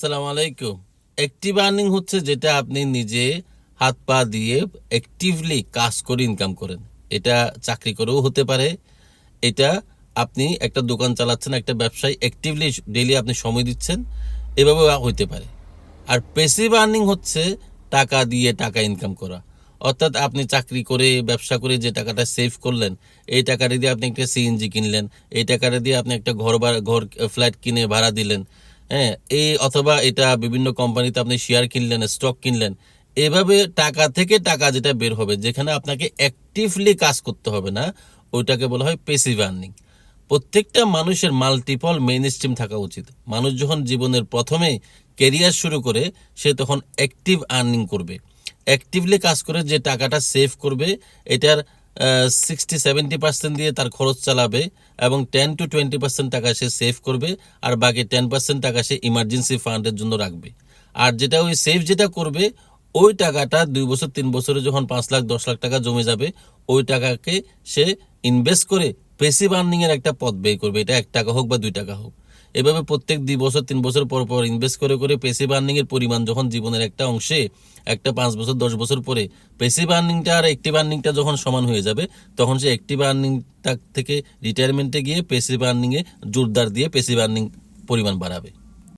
সালাম আলাইকুম। Active earning হচ্ছে যেটা আপনি নিজে হাত পা দিয়ে অ্যাক্টিভলি কাজ করে ইনকাম করেন। এটা চাকরি করেও হতে পারে। এটা আপনি একটা দোকান চালাচ্ছেন, একটা ব্যবসায় অ্যাক্টিভলি ডেলি আপনি সময় দিচ্ছেন এভাবে হইতে পারে। আর পেসিভ আর্নিং হচ্ছে টাকা দিয়ে টাকা ইনকাম করা। অর্থাৎ আপনি চাকরি করে, ব্যবসা করে যে টাকাটা সেভ করলেন, এই টাকাটা দিয়ে আপনি একটা সিএনজি কিনলেন, এই টাকাটা দিয়ে আপনি একটা ঘর ঘর ফ্ল্যাট কিনে ভাড়া দিলেন হ্যাঁ এই অথবা এটা বিভিন্ন কোম্পানিতে আপনি শেয়ার কিনলেন স্টক কিনলেন, এভাবে টাকা থেকে টাকা যেটা বের হবে, যেখানে আপনাকে অ্যাক্টিভলি কাজ করতে হবে না, ওইটাকে বলা হয় পেসিভ আর্নিং প্রত্যেকটা মানুষের মাল্টিপল মেইন স্ট্রিম থাকা উচিত। মানুষ যখন জীবনের প্রথমে কেরিয়ার শুরু করে, সে তখন অ্যাক্টিভ আর্নিং করবে। অ্যাক্টিভলি কাজ করে যে টাকাটা সেভ করবে, এটার সিক্সটি সেভেন্টি পার্সেন্ট দিয়ে তার খরচ চালাবে এবং টেন টু টোয়েন্টি পার্সেন্ট টাকা সে সেভ করবে আর বাকি টেন পার্সেন্ট টাকা সে ইমার্জেন্সি ফান্ডের জন্য রাখবে। আর যেটা ওই সেভ যেটা করবে, ওই টাকাটা দুই বছর, তিন বছরে যখন পাঁচ লাখ, দশ লাখ টাকা জমে যাবে, ওই টাকাকে সে ইনভেস্ট করে পেসিভ আর্নিংয়ের একটা পথ বের করবে। এটা এক টাকা হোক বা দুই টাকা হোক। এভাবে প্রত্যেক দুই বছর, তিন বছর পর পর ইনভেস্ট করে করে পেসিভ আর্নিংয়ের পরিমাণ যখন জীবনের একটা অংশে, একটা পাঁচ বছর, দশ বছর পরে পেসিভ আর্নিংটা আর অ্যাক্টিভ আর্নিংটা যখন সমান হয়ে যাবে, তখন সে অ্যাক্টিভ আর্নিংটা থেকে রিটায়ারমেন্টে গিয়ে পেসিভ আর্নিংয়ে জোরদার দিয়ে পেসিভ আর্নিং পরিমাণ বাড়াবে।